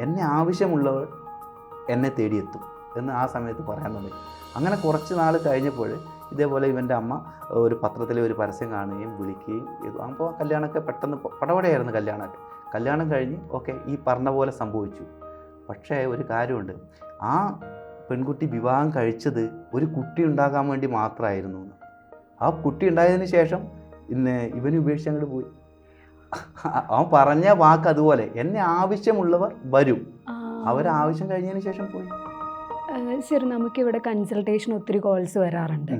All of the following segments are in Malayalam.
എന്നെ ആവശ്യമുള്ളവർ എന്നെ തേടിയെത്തും എന്ന് ആ സമയത്ത് പറയാൻ തുടങ്ങി. അങ്ങനെ കുറച്ച് നാൾ കഴിഞ്ഞപ്പോൾ ഇതേപോലെ ഇവന്റെ അമ്മ ഒരു പത്രത്തിൽ ഒരു പരസ്യം കാണുകയും വിളിക്കുകയും ചെയ്തു. അപ്പോൾ കല്യാണമൊക്കെ പെട്ടെന്ന് പടവടയായിരുന്നു കല്യാണമൊക്കെ. കല്യാണം കഴിഞ്ഞ് ഓക്കെ ഈ പറഞ്ഞ പോലെ സംഭവിച്ചു. പക്ഷേ ഒരു കാര്യമുണ്ട്. ആ പെൺകുട്ടി വിവാഹം കഴിച്ചത് ഒരു കുട്ടി ഉണ്ടാകാൻ വേണ്ടി മാത്രമായിരുന്നു ആ കുട്ടി ഉണ്ടായതിന് ശേഷം ഇന്ന് ഇവന് ഉപേക്ഷിച്ച് അങ്ങോട്ട് പോയി. അവൻ പറഞ്ഞ വാക്ക് അതുപോലെ എന്നെ ആവശ്യമുള്ളവർ വരും. അവരാവശ്യം കഴിഞ്ഞതിന് ശേഷം പോയി. ശരി നമുക്ക് ഇവിടെ കൺസൾട്ടേഷൻ ഒത്തിരി കോൾസ് വരാറുണ്ട്.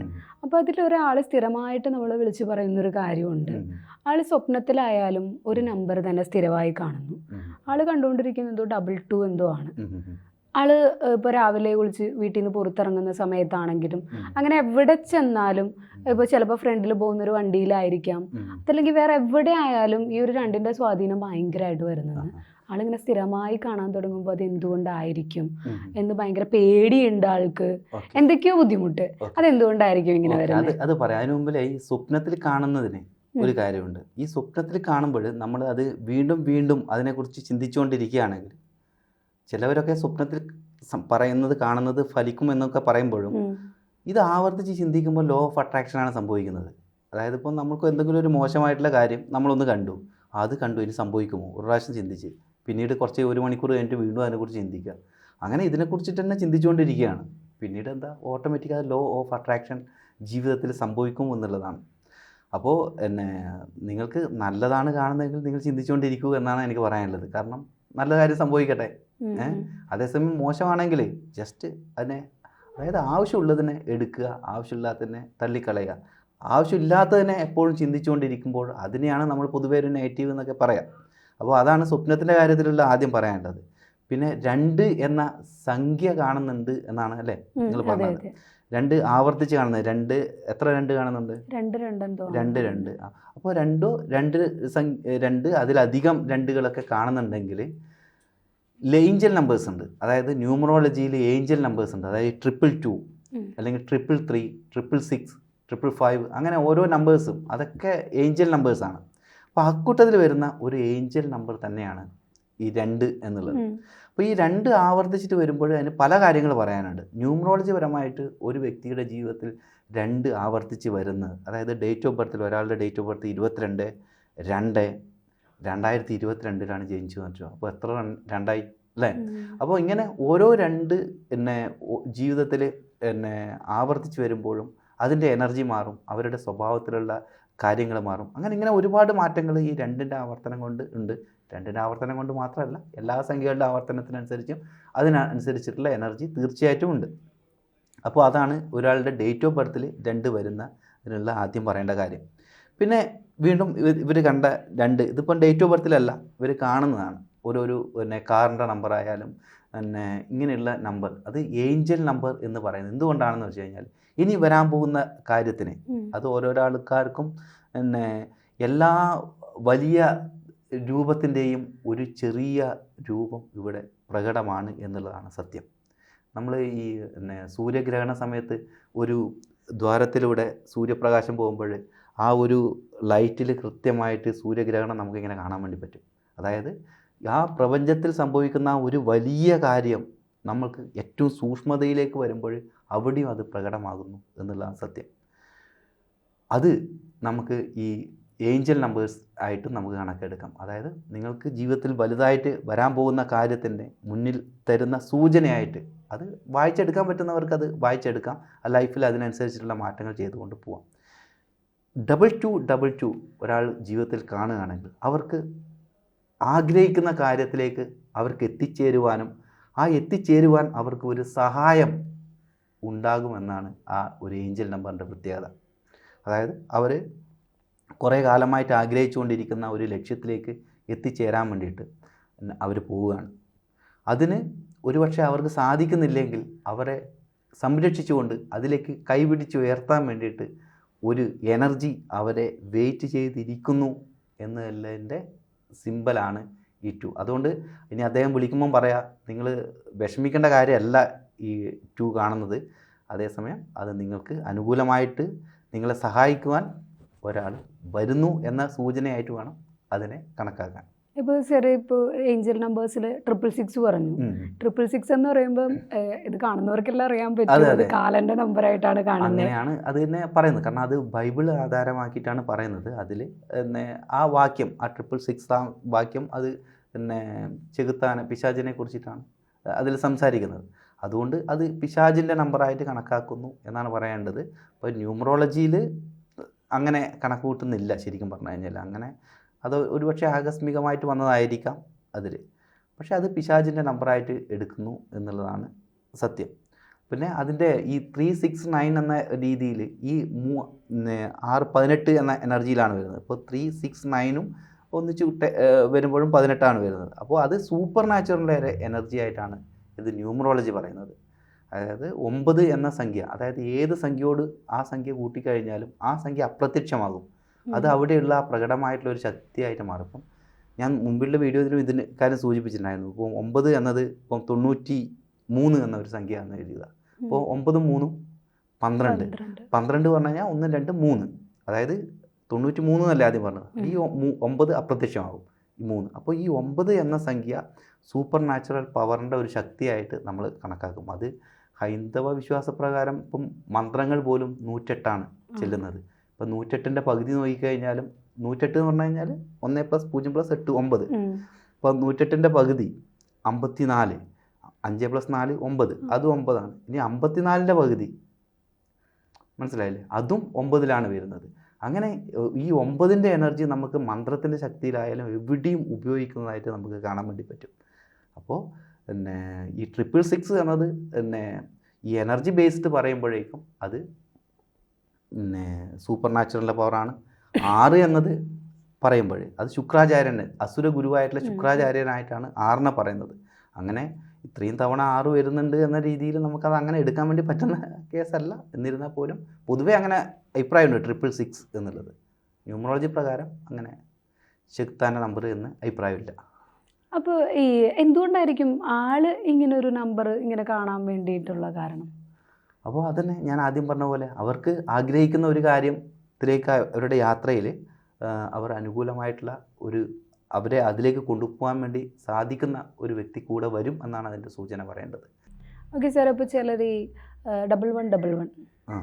അപ്പൊ അതിൽ ഒരാൾ സ്ഥിരമായിട്ട് നമ്മൾ വിളിച്ചു പറയുന്നൊരു കാര്യമുണ്ട്. ആൾ സ്വപ്നത്തിലായാലും ഒരു നമ്പർ തന്നെ സ്ഥിരമായി കാണുന്നു. ആൾ ആൾ കണ്ടുകൊണ്ടിരിക്കുന്നത് ഡബിൾ ടു എന്തോ ആണ്. ആൾ ഇപ്പോൾ രാവിലെ കുളിച്ച് വീട്ടിൽ നിന്ന് പുറത്തിറങ്ങുന്ന സമയത്താണെങ്കിലും അങ്ങനെ എവിടെ ചെന്നാലും ഇപ്പോൾ ചിലപ്പോ ഫ്രണ്ടിൽ പോകുന്ന ഒരു വണ്ടിയിലായിരിക്കാം. അതല്ലെങ്കിൽ വേറെ എവിടെ ആയാലും ഈ ഒരു രണ്ടിന്റെ സ്വാധീനം ഭയങ്കരമായിട്ട് വരുന്നത് ആളിങ്ങനെ സ്ഥിരമായി കാണാൻ തുടങ്ങുമ്പോൾ അത് എന്തുകൊണ്ടായിരിക്കും. എന്ന് ഭയങ്കര പേടിയുണ്ട് ആൾക്ക്. എന്തൊക്കെയോ ബുദ്ധിമുട്ട്. അത് അതെന്തുകൊണ്ടായിരിക്കും ഇങ്ങനെ വരുന്നത്? അത് പറയാൻ മുമ്പിലേ ഈ സ്വപ്നത്തിൽ കാണുന്നതിന് ഒരു കാര്യമുണ്ട്. ഈ സ്വപ്നത്തിൽ കാണുമ്പോൾ നമ്മൾ അത് വീണ്ടും വീണ്ടും അതിനെക്കുറിച്ച് ചിന്തിച്ചുകൊണ്ടിരിക്കുകയാണെങ്കിൽ ചിലവരൊക്കെ സ്വപ്നത്തിൽ പറയുന്നത് കാണുന്നത് ഫലിക്കും എന്നൊക്കെ പറയുമ്പോഴും ഇത് ആവർത്തിച്ച് ചിന്തിക്കുമ്പോൾ ലോ ഓഫ് അട്രാക്ഷനാണ് സംഭവിക്കുന്നത്. അതായത് ഇപ്പോൾ നമുക്ക് എന്തെങ്കിലും ഒരു മോശമായിട്ടുള്ള കാര്യം നമ്മളൊന്ന് കണ്ടു. അത് കണ്ടു ഇനി സംഭവിക്കുമോ? ഒരു പ്രാവശ്യം ചിന്തിച്ച്. പിന്നീട് കുറച്ച് ഒരു മണിക്കൂർ കഴിഞ്ഞിട്ട് വീണ്ടും അതിനെക്കുറിച്ച് ചിന്തിക്കുക. അങ്ങനെ ഇതിനെക്കുറിച്ചിട്ട് തന്നെ ചിന്തിച്ചുകൊണ്ടിരിക്കുകയാണ്. പിന്നീട് എന്താ? ഓട്ടോമാറ്റിക് ഓട്ടോമാറ്റിക്കായി ലോ ഓഫ് അട്രാക്ഷൻ ജീവിതത്തിൽ സംഭവിക്കും എന്നുള്ളതാണ്. അപ്പോൾ എന്നെ നിങ്ങൾക്ക് നല്ലതാണ് കാണുന്നതെങ്കിൽ നിങ്ങൾ ചിന്തിച്ചുകൊണ്ടിരിക്കൂ എന്നാണ് എനിക്ക് പറയാനുള്ളത്. കാരണം നല്ല കാര്യം സംഭവിക്കട്ടെ? അതേസമയം മോശമാണെങ്കിൽ ജസ്റ്റ് അതിനെ അതായത് ആവശ്യമുള്ളതിനെ എടുക്കുക ആവശ്യമില്ലാത്തതിനെ തള്ളിക്കളയുക. ആവശ്യമില്ലാത്തതിനെ എപ്പോഴും ചിന്തിച്ചുകൊണ്ടിരിക്കുമ്പോൾ അതിനെയാണ് നമ്മൾ പൊതുവേ ഒരു നെഗറ്റീവ് എന്നൊക്കെ പറയാം. അപ്പോൾ അതാണ് സ്വപ്നത്തിന്റെ കാര്യത്തിലുള്ള ആദ്യം പറയാനുള്ളത്. പിന്നെ രണ്ട് എന്ന സംഖ്യ കാണുന്നുണ്ട് എന്നാണ് അല്ലേ നിങ്ങൾ പറഞ്ഞത്? രണ്ട് ആവർത്തിച്ച് കാണുന്നത് രണ്ട് എത്ര രണ്ട് കാണുന്നുണ്ട്? രണ്ട് രണ്ട്. രണ്ട് രണ്ട്. അപ്പോൾ രണ്ടോ രണ്ട് സംഖ്യ രണ്ട് അതിലധികം രണ്ടുകളൊക്കെ കാണുന്നുണ്ടെങ്കിൽ ഏഞ്ചൽ നമ്പേഴ്സ് ഉണ്ട്. അതായത് ന്യൂമറോളജിയിൽ ഏഞ്ചൽ നമ്പേഴ്സ് ഉണ്ട്. അതായത് ട്രിപ്പിൾ ടു. അല്ലെങ്കിൽ triple three triple six triple five അങ്ങനെ ഓരോ നമ്പേഴ്സും അതൊക്കെ ഏഞ്ചൽ നമ്പേഴ്സാണ് അപ്പോൾ അക്കൂട്ടത്തിൽ വരുന്ന ഒരു ഏഞ്ചൽ നമ്പർ തന്നെയാണ് ഈ രണ്ട് എന്നുള്ളത്. അപ്പോൾ ഈ രണ്ട് ആവർത്തിച്ചിട്ട് വരുമ്പോൾ അതിന് പല കാര്യങ്ങൾ പറയാനുണ്ട്. ന്യൂമറോളജി പരമായിട്ട് ഒരു വ്യക്തിയുടെ ജീവിതത്തിൽ രണ്ട് ആവർത്തിച്ച് വരുന്നത്. അതായത് ഡേറ്റ് ഓഫ് ബർത്തിൽ ഒരാളുടെ ഡേറ്റ് ഓഫ് ബർത്ത് ഇരുപത്തിരണ്ട് രണ്ട് രണ്ടായിരത്തി ഇരുപത്തിരണ്ടിലാണ് ജനിച്ചു വെച്ചു അപ്പോൾ എത്ര രണ്ടായി അല്ലേ? അപ്പോൾ ഇങ്ങനെ ഓരോ രണ്ട് പിന്നെ ജീവിതത്തിൽ പിന്നെ ആവർത്തിച്ച് വരുമ്പോഴും അതിന്റെ എനർജി മാറും അവരുടെ സ്വഭാവത്തിലുള്ള കാര്യങ്ങൾ മാറും. അങ്ങനെ ഇങ്ങനെ ഒരുപാട് മാറ്റങ്ങൾ ഈ രണ്ടിന്റെ ആവർത്തനം കൊണ്ട് ഉണ്ട്. രണ്ടിന്റെ ആവർത്തനം കൊണ്ട് മാത്രമല്ല എല്ലാ സംഖ്യകളുടെ ആവർത്തനത്തിനനുസരിച്ചും അതിനനുസരിച്ചിട്ടുള്ള എനർജി തീർച്ചയായിട്ടും ഉണ്ട്. അപ്പോൾ അതാണ് ഒരാളുടെ ഡേറ്റ് ഓഫ് ബർത്തിൽ രണ്ട് വരുന്ന ഇതിനുള്ള ആദ്യം പറയേണ്ട കാര്യം. പിന്നെ വീണ്ടും ഇവർ കണ്ട രണ്ട് ഇതിപ്പം ഡേറ്റ് ഓഫ് ബർത്തിലല്ല ഇവർ കാണുന്നതാണ്. ഓരോരു പിന്നെ കാറിന്റെ നമ്പർ ആയാലും പിന്നെ ഇങ്ങനെയുള്ള നമ്പർ അത് ഏഞ്ചൽ നമ്പർ എന്ന് പറയുന്നത്. എന്തുകൊണ്ടാണെന്ന് വെച്ച് കഴിഞ്ഞാൽ ഇനി വരാൻ പോകുന്ന കാര്യത്തിന് അത് ഓരോരോ ആൾക്കാർക്കും പിന്നെ എല്ലാ വലിയ രൂപത്തിന്റെയും ഒരു ചെറിയ രൂപം ഇവിടെ പ്രകടമാണ് എന്നുള്ളതാണ് സത്യം. നമ്മൾ ഈ പിന്നെ സൂര്യഗ്രഹണ സമയത്ത് ഒരു ദ്വാരത്തിലൂടെ സൂര്യപ്രകാശം പോകുമ്പോൾ ആ ഒരു ലൈറ്റിൽ കൃത്യമായിട്ട് സൂര്യഗ്രഹണം നമുക്കിങ്ങനെ കാണാൻ വേണ്ടി പറ്റും. അതായത് ആ പ്രപഞ്ചത്തിൽ സംഭവിക്കുന്ന ഒരു വലിയ കാര്യം നമ്മൾക്ക് ഏറ്റവും സൂക്ഷ്മതയിലേക്ക് വരുമ്പോൾ അവിടെയും അത് പ്രകടമാകുന്നു എന്നുള്ളതാണ് സത്യം. അത് നമുക്ക് ഈ ഏഞ്ചൽ നമ്പേഴ്സ് ആയിട്ട് നമുക്ക് കണക്കെടുക്കാം. അതായത് നിങ്ങൾക്ക് ജീവിതത്തിൽ വലുതായിട്ട് വരാൻ പോകുന്ന കാര്യത്തിന്റെ മുന്നിൽ തരുന്ന സൂചനയായിട്ട് അത് വായിച്ചെടുക്കാൻ പറ്റുന്നവർക്ക് അത് വായിച്ചെടുക്കാം ലൈഫിൽ അതിനനുസരിച്ചിട്ടുള്ള മാറ്റങ്ങൾ ചെയ്തുകൊണ്ട് പോവാം. ഡബിൾ ടു ഡബിൾ ടു ഒരാൾ ജീവിതത്തിൽ കാണുകയാണെങ്കിൽ അവർക്ക് ആഗ്രഹിക്കുന്ന കാര്യത്തിലേക്ക് അവർക്ക് എത്തിച്ചേരുവാനും ആ എത്തിച്ചേരുവാൻ അവർക്ക് ഒരു സഹായം ഉണ്ടാകുമെന്നാണ് ആ ഒരു ഏഞ്ചൽ നമ്പറിന്റെ പ്രത്യേകത. അതായത് അവർ കുറേ കാലമായിട്ട് ആഗ്രഹിച്ചുകൊണ്ടിരിക്കുന്ന ഒരു ലക്ഷ്യത്തിലേക്ക് എത്തിച്ചേരാൻ വേണ്ടിയിട്ട് അവർ പോവുകയാണ്. അതിന് ഒരുപക്ഷെ അവർക്ക് സാധിക്കുന്നില്ലെങ്കിൽ അവരെ സംരക്ഷിച്ചുകൊണ്ട് അതിലേക്ക് കൈപിടിച്ച് ഉയർത്താൻ വേണ്ടിയിട്ട് ഒരു എനർജി അവരെ വെയിറ്റ് ചെയ്തിരിക്കുന്നു എന്നുള്ളതിന്റെ സിമ്പലാണ് ഈ ടു. അതുകൊണ്ട് ഇനി അദ്ദേഹം വിളിക്കുമ്പം പറയാം നിങ്ങൾ വിഷമിക്കേണ്ട കാര്യമല്ല ഈ ടു കാണുന്നത്. അതേസമയം അത് നിങ്ങൾക്ക് അനുകൂലമായിട്ട് നിങ്ങളെ സഹായിക്കുവാൻ ഒരാൾ വരുന്നു എന്ന സൂചനയായിട്ട് വേണം അതിനെ കണക്കാക്കാൻ. ഇപ്പോൾ ചെറിയ ഇപ്പോൾ ഏഞ്ചൽ നമ്പേഴ്സിൽ ട്രിപ്പിൾ സിക്സ് പറഞ്ഞു. ട്രിപ്പിൾ സിക്സ് എന്ന് പറയുമ്പോൾ ഇത് കാണുന്നവർക്കെല്ലാം അറിയാൻ പറ്റും. അത്. കാലന്റെ നമ്പർ ആയിട്ടാണ് കാണുന്നത്. അങ്ങനെയാണ് അത് തന്നെ പറയുന്നത്. കാരണം അത് ബൈബിൾ ആധാരമാക്കിയിട്ടാണ് പറയുന്നത്. അതിൽ പിന്നെ ആ വാക്യം ആ ട്രിപ്പിൾ സിക്സ് ആ വാക്യം അത് പിന്നെ ചെകുത്താന പിശാചിനെ കുറിച്ചിട്ടാണ് അതിൽ സംസാരിക്കുന്നത്. അതുകൊണ്ട് അത് പിശാജിന്റെ നമ്പറായിട്ട് കണക്കാക്കുന്നു എന്നാണ് പറയേണ്ടത്. അപ്പോൾ ന്യൂമറോളജിയിൽ അങ്ങനെ കണക്ക് കൂട്ടുന്നില്ല ശരിക്കും പറഞ്ഞു കഴിഞ്ഞാൽ അങ്ങനെ അത് ഒരുപക്ഷെ ആകസ്മികമായിട്ട് വന്നതായിരിക്കാം അതിൽ പക്ഷേ അത് പിശാചിന്റെ നമ്പറായിട്ട് എടുക്കുന്നു എന്നുള്ളതാണ് സത്യം. പിന്നെ അതിന്റെ ഈ ത്രീ സിക്സ് നയൻ എന്ന രീതിയിൽ ഈ മൂ ആറ് പതിനെട്ട് എന്ന എനർജിയിലാണ് വരുന്നത്. അപ്പോൾ ത്രീ സിക്സ് നയനും ഒന്നിച്ച് വരുമ്പോഴും പതിനെട്ടാണ് വരുന്നത്. അപ്പോൾ അത് സൂപ്പർ നാച്ചുറലിന്റെ എനർജി ആയിട്ടാണ് ഇത് ന്യൂമറോളജി പറയുന്നത്. അതായത് ഒമ്പത് എന്ന സംഖ്യ അതായത് ഏത് സംഖ്യയോട് ആ സംഖ്യ കൂട്ടിക്കഴിഞ്ഞാലും ആ സംഖ്യ അപ്രത്യക്ഷമാകും. അത് അവിടെയുള്ള ആ പ്രകടമായിട്ടുള്ള ഒരു ശക്തിയായിട്ട് മാറും ഇപ്പം ഞാൻ മുമ്പിലുള്ള വീഡിയോയിലും ഇതിന് കാര്യം സൂചിപ്പിച്ചിട്ടുണ്ടായിരുന്നു. ഇപ്പോൾ ഒമ്പത് എന്നത് ഇപ്പം തൊണ്ണൂറ്റി മൂന്ന് എന്ന ഒരു സംഖ്യ എന്ന് എഴുതുക അപ്പോൾ ഒമ്പതും മൂന്നും പന്ത്രണ്ട്. പന്ത്രണ്ട്. പറഞ്ഞു കഴിഞ്ഞാൽ ഒന്ന് രണ്ട് മൂന്ന്. അതായത് തൊണ്ണൂറ്റി മൂന്ന് എന്നല്ല ആദ്യം പറഞ്ഞത്? ഈ ഒമ്പത് അപ്രത്യക്ഷമാകും ഈ മൂന്ന്. അപ്പോൾ ഈ ഒമ്പത് എന്ന സംഖ്യ സൂപ്പർ നാച്ചുറൽ പവറിന്റെ ഒരു ശക്തിയായിട്ട് നമ്മൾ കണക്കാക്കും. അത് ഹൈന്ദവ വിശ്വാസപ്രകാരം ഇപ്പം മന്ത്രങ്ങൾ പോലും നൂറ്റെട്ടാണ് ചെല്ലുന്നത്. ഇപ്പം നൂറ്റെട്ടിന്റെ പകുതി നോക്കിക്കഴിഞ്ഞാലും നൂറ്റെട്ട് എന്ന് പറഞ്ഞു കഴിഞ്ഞാൽ ഒന്ന് പ്ലസ് പൂജ്യം പ്ലസ് എട്ട് ഒമ്പത്. ഉം. നൂറ്റെട്ടിന്റെ നൂറ്റെട്ടിന്റെ പകുതി അമ്പത്തി നാല് അഞ്ച് പ്ലസ് നാല് ഒമ്പത്. അതും ഒമ്പതാണ്. ഇനി അമ്പത്തിനാലിന്റെ പകുതി. മനസ്സിലായില്ലേ? അതും ഒമ്പതിലാണ് വരുന്നത്. അങ്ങനെ ഈ ഒമ്പതിന്റെ എനർജി നമുക്ക് മന്ത്രത്തിന്റെ ശക്തിയിലായാലും എവിടെയും ഉപയോഗിക്കുന്നതായിട്ട് നമുക്ക് കാണാൻ വേണ്ടി പറ്റും. അപ്പോൾ പിന്നെ ഈ ട്രിപ്പിൾ സിക്സ് എന്നത് പിന്നെ ഈ എനർജി ബേസ്ഡ് പറയുമ്പോഴേക്കും അത് പിന്നെ സൂപ്പർ നാച്ചുറലിന്റെ പവറാണ് ആറ് എന്നത് പറയുമ്പോൾ അത് ശുക്രാചാര്യൻ അസുര ഗുരുവായിട്ടുള്ള. ശുക്രാചാര്യനായിട്ടാണ് ആറിനെ പറയുന്നത്. അങ്ങനെ ഇത്രയും തവണ ആറ് വരുന്നുണ്ട് എന്ന രീതിയിൽ നമുക്കത് അങ്ങനെ എടുക്കാൻ വേണ്ടി പറ്റുന്ന കേസല്ല. എന്നിരുന്നാൽ പോലും പൊതുവേ അങ്ങനെ അഭിപ്രായമുണ്ട് ട്രിപ്പിൾ സിക്സ് എന്നുള്ളത്. ന്യൂമറോളജി പ്രകാരം അങ്ങനെ ശക്താന നമ്പർ എന്ന് അഭിപ്രായമില്ല. അപ്പോൾ ഈ എന്തുകൊണ്ടായിരിക്കും ആൾ ഇങ്ങനെ ഒരു നമ്പർ ഇങ്ങനെ കാണാൻ വേണ്ടിയിട്ടുള്ള കാരണം? അപ്പോൾ അതന്നെ ഞാൻ ആദ്യം പറഞ്ഞ പോലെ അവർക്ക് ആഗ്രഹിക്കുന്ന ഒരു കാര്യം കാര്യത്തിലേക്ക് അവരുടെ യാത്രയിൽ അവർ അനുകൂലമായിട്ടുള്ള ഒരു അവരെ അതിലേക്ക് കൊണ്ടുപോകാൻ വേണ്ടി സാധിക്കുന്ന ഒരു വ്യക്തി കൂടെ വരും എന്നാണ് അതിന്റെ സൂചന പറയേണ്ടത്. ഓക്കെ സാർ അപ്പോൾ ചിലർ ഈ ഡബിൾ വൺ ഡബിൾ വൺ ആ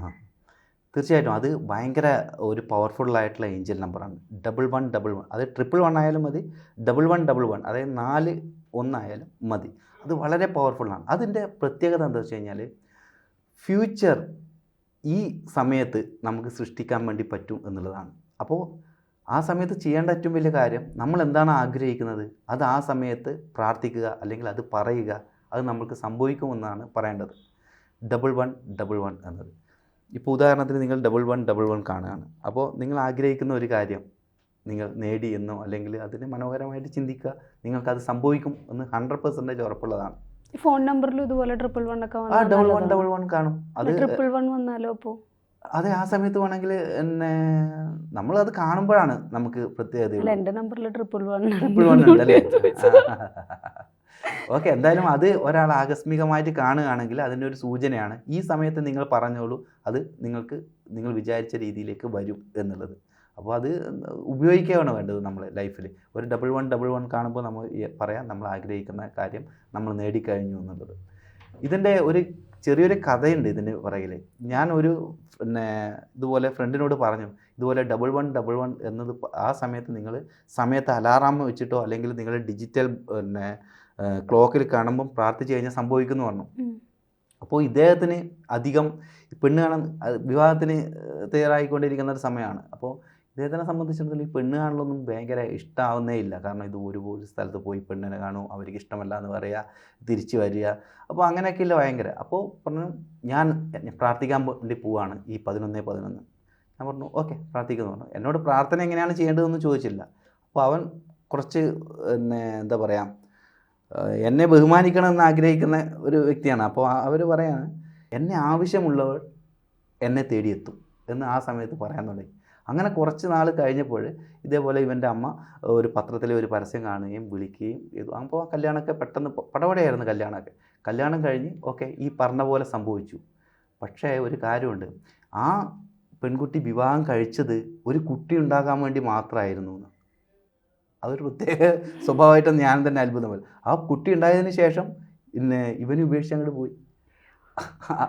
തീർച്ചയായിട്ടും അത് ഭയങ്കര ഒരു പവർഫുൾ ആയിട്ടുള്ള ഏഞ്ചൽ നമ്പറാണ് ഡബിൾ വൺ ഡബിൾ വൺ അത് ട്രിപ്പിൾ വൺ ആയാലും മതി ഡബിൾ വൺ ഡബിൾ വൺ അതായത് നാല് ഒന്നായാലും മതി. അത് വളരെ പവർഫുള്ളാണ് അതിന്റെ പ്രത്യേകത എന്താ വെച്ച് കഴിഞ്ഞാൽ ഫ്യൂച്ചർ ഈ സമയത്ത് നമുക്ക് സൃഷ്ടിക്കാൻ വേണ്ടി പറ്റും എന്നുള്ളതാണ്. അപ്പോൾ ആ സമയത്ത് ചെയ്യേണ്ട ഏറ്റവും വലിയ കാര്യം നമ്മൾ എന്താണ് ആഗ്രഹിക്കുന്നത്? അത് ആ സമയത്ത് പ്രാർത്ഥിക്കുക അല്ലെങ്കിൽ അത് പറയുക അത് നമ്മൾക്ക് സംഭവിക്കുമെന്നാണ് പറയേണ്ടത്. ഡബിൾ വൺ ഡബിൾ വൺ എന്നത്. ഇപ്പോൾ ഉദാഹരണത്തിന് നിങ്ങൾ ഡബിൾ വൺ ഡബിൾ വൺ കാണുകയാണ്. അപ്പോൾ നിങ്ങൾ ആഗ്രഹിക്കുന്ന ഒരു കാര്യം നിങ്ങൾ നേടിയെന്നോ അല്ലെങ്കിൽ അതിനെ മനോഹരമായിട്ട് ചിന്തിക്കുക നിങ്ങൾക്കത് സംഭവിക്കും എന്ന് ഹൺഡ്രഡ് പെർസെന്റേജ് ഉറപ്പുള്ളതാണ്. ഫോൺ നമ്പറിലും ഇതുപോലെ ട്രിപ്പിൾ വൺ ഒക്കെ ആ ഡബിൾ വൺ ഡബിൾ വൺ കാണും. അത് ട്രിപ്പിൾ വൺ വന്നാലോ അപ്പോൾ അതെ ആ സമയത്ത് വേണമെങ്കിൽ എന്നെ നമ്മൾ അത് കാണുമ്പോഴാണ് നമുക്ക് പ്രത്യേകത എന്റെ നമ്പറിൽ ട്രിപ്പിൾ വൺ ട്രിപ്പിൾ വൺ ഉണ്ടല്ലേ ഓക്കെ എന്തായാലും അത് ഒരാൾ ആകസ്മികമായിട്ട് കാണുകയാണെങ്കിൽ അതിന്റെ ഒരു സൂചനയാണ്. ഈ സമയത്ത് നിങ്ങൾ പറഞ്ഞോളൂ അത് നിങ്ങൾക്ക് നിങ്ങൾ വിചാരിച്ച രീതിയിലേക്ക് വരും എന്നുള്ളത്. അപ്പോൾ അത് ഉപയോഗിക്കുകയാണ് വേണ്ടത് നമ്മൾ ലൈഫിൽ. ഒരു ഡബിൾ വൺ ഡബിൾ വൺ കാണുമ്പോൾ നമ്മൾ പറയാം നമ്മൾ ആഗ്രഹിക്കുന്ന കാര്യം നമ്മൾ നേടിക്കഴിഞ്ഞു എന്നുള്ളത്. ഇതിന്റെ ഒരു ചെറിയൊരു കഥയുണ്ട് ഇതിന് പുറകിൽ. ഞാൻ ഒരു പിന്നെ ഇതുപോലെ ഫ്രണ്ടിനോട് പറഞ്ഞു ഇതുപോലെ ഡബിൾ വൺ ഡബിൾ വൺ എന്നത് ആ സമയത്ത് നിങ്ങൾ സമയത്ത് അലാറാം വെച്ചിട്ടോ അല്ലെങ്കിൽ നിങ്ങൾ ഡിജിറ്റൽ പിന്നെ ക്ലോക്കിൽ കാണുമ്പം പ്രാർത്ഥിച്ചു കഴിഞ്ഞാൽ സംഭവിക്കുന്നു പറഞ്ഞു. അപ്പോൾ ഇദ്ദേഹത്തിന് അധികം പെണ്ണുകാണാൻ പെണ്ണ് കാണാൻ വിവാഹത്തിന് തയ്യാറായിക്കൊണ്ടിരിക്കുന്ന ഒരു സമയമാണ്. അപ്പോൾ ഇദ്ദേഹത്തിനെ സംബന്ധിച്ചിടത്തോളം ഈ പെണ്ണ് കാണലൊന്നും ഭയങ്കര ഇഷ്ടമാവുന്നേ ഇല്ല. കാരണം ഇത് ഒരു പോലീസ് സ്ഥലത്ത് പോയി പെണ്ണിനെ കാണും അവർക്ക് ഇഷ്ടമല്ല എന്ന് പറയുക തിരിച്ചു വരിക. അപ്പോൾ അങ്ങനെയൊക്കെ ഇല്ല ഭയങ്കര. അപ്പോൾ പറഞ്ഞു ഞാൻ പ്രാർത്ഥിക്കാൻ വേണ്ടി പോവാണ് ഈ പതിനൊന്നേ പതിനൊന്ന്. ഞാൻ പറഞ്ഞു ഓക്കെ പ്രാർത്ഥിക്കുന്നു. പറഞ്ഞു എന്നോട് പ്രാർത്ഥന എങ്ങനെയാണ് ചെയ്യേണ്ടതെന്ന് ചോദിച്ചില്ല. അപ്പോൾ അവൻ കുറച്ച് പിന്നെ എന്താ പറയുക എന്നെ ബഹുമാനിക്കണമെന്ന് ആഗ്രഹിക്കുന്ന ഒരു വ്യക്തിയാണ്. അപ്പോൾ അവർ പറയാണ് എന്നെ ആവശ്യമുള്ളവർ എന്നെ തേടിയെത്തും എന്ന് ആ സമയത്ത് പറയാൻ തുടങ്ങി. അങ്ങനെ കുറച്ച് നാൾ കഴിഞ്ഞപ്പോൾ ഇതേപോലെ ഇവന്റെ അമ്മ ഒരു പത്രത്തിലെ ഒരു പരസ്യം കാണുകയും വിളിക്കുകയും ചെയ്തു. അപ്പോൾ കല്യാണമൊക്കെ പെട്ടെന്ന് പടവടയായിരുന്നു കല്യാണമൊക്കെ. കല്യാണം കഴിഞ്ഞ് ഓക്കെ ഈ പറഞ്ഞ പോലെ സംഭവിച്ചു. പക്ഷേ ഒരു കാര്യമുണ്ട്. ആ പെൺകുട്ടി വിവാഹം കഴിച്ചത് ഒരു കുട്ടി ഉണ്ടാകാൻ വേണ്ടി മാത്രമായിരുന്നു അതൊരു പ്രത്യേക സ്വഭാവമായിട്ട് ഞാൻ തന്നെ അത്ഭുതമായി ആ കുട്ടി ഉണ്ടായതിന് ശേഷം പിന്നെ ഇവന് ഉപേക്ഷിച്ച് അങ്ങോട്ട് പോയി.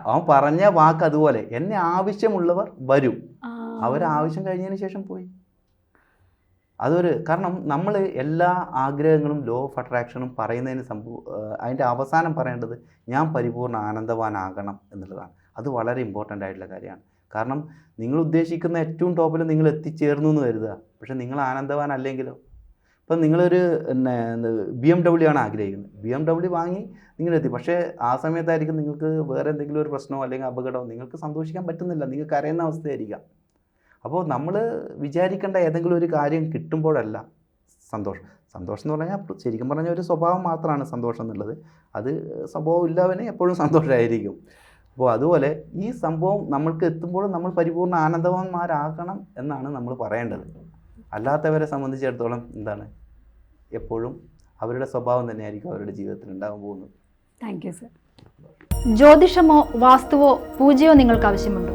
അവൻ പറഞ്ഞ വാക്ക് അതുപോലെ. എന്നെ ആവശ്യമുള്ളവർ വരും. അവർ ആവശ്യം കഴിഞ്ഞതിന് ശേഷം പോയി. അതൊരു കാരണം നമ്മൾ എല്ലാ ആഗ്രഹങ്ങളും ലോ ഓഫ് അട്രാക്ഷനും പറയുന്നതിന് സംഭവം അതിന്റെ അവസാനം പറയേണ്ടത് ഞാൻ പരിപൂർണ ആനന്ദവാനാകണം എന്നുള്ളതാണ്. അത് വളരെ ഇമ്പോർട്ടന്റ് ആയിട്ടുള്ള കാര്യമാണ്. കാരണം നിങ്ങൾ ഉദ്ദേശിക്കുന്ന ഏറ്റവും ടോപ്പിൽ നിങ്ങൾ എത്തിച്ചേർന്നു എന്ന് കരുതുക. പക്ഷെ നിങ്ങൾ ആനന്ദവാനല്ലെങ്കിലോ ഇപ്പം നിങ്ങളൊരു പിന്നെ ബി എം ഡബ്ല്യു ആണ് ആഗ്രഹിക്കുന്നത്. ബി എം ഡബ്ല്യു വാങ്ങി നിങ്ങളെത്തി പക്ഷേ ആ സമയത്തായിരിക്കും നിങ്ങൾക്ക് വേറെ എന്തെങ്കിലും ഒരു പ്രശ്നമോ അല്ലെങ്കിൽ അപകടമോ നിങ്ങൾക്ക് സന്തോഷിക്കാൻ പറ്റുന്നില്ല. നിങ്ങൾക്ക് കരയുന്ന അവസ്ഥയായിരിക്കാം. അപ്പോൾ നമ്മൾ വിചാരിക്കേണ്ട ഏതെങ്കിലും ഒരു കാര്യം കിട്ടുമ്പോഴല്ല സന്തോഷം. സന്തോഷം എന്ന് പറഞ്ഞാൽ ശരിക്കും പറഞ്ഞാൽ ഒരു സ്വഭാവം മാത്രമാണ് സന്തോഷം എന്നുള്ളത്. അത് സ്വഭാവം ഇല്ലാവനെ എപ്പോഴും സന്തോഷമായിരിക്കും അപ്പോൾ അതുപോലെ ഈ സംഭവം നമ്മൾക്ക് എത്തുമ്പോഴും നമ്മൾ പരിപൂർണ ആനന്ദവാന്മാരാകണം എന്നാണ് നമ്മൾ പറയേണ്ടത്. അല്ലാത്തവരെ സംബന്ധിച്ചിടത്തോളം എന്താണ്? എപ്പോഴും അവരുടെ സ്വഭാവം തന്നെയായിരിക്കും അവരുടെ ജീവിതത്തിൽ ഉണ്ടാകാൻ പോകുന്നത്. താങ്ക് യു സർ ജ്യോതിഷമോ വാസ്തുവോ പൂജയോ നിങ്ങൾക്ക് ആവശ്യമുണ്ടോ?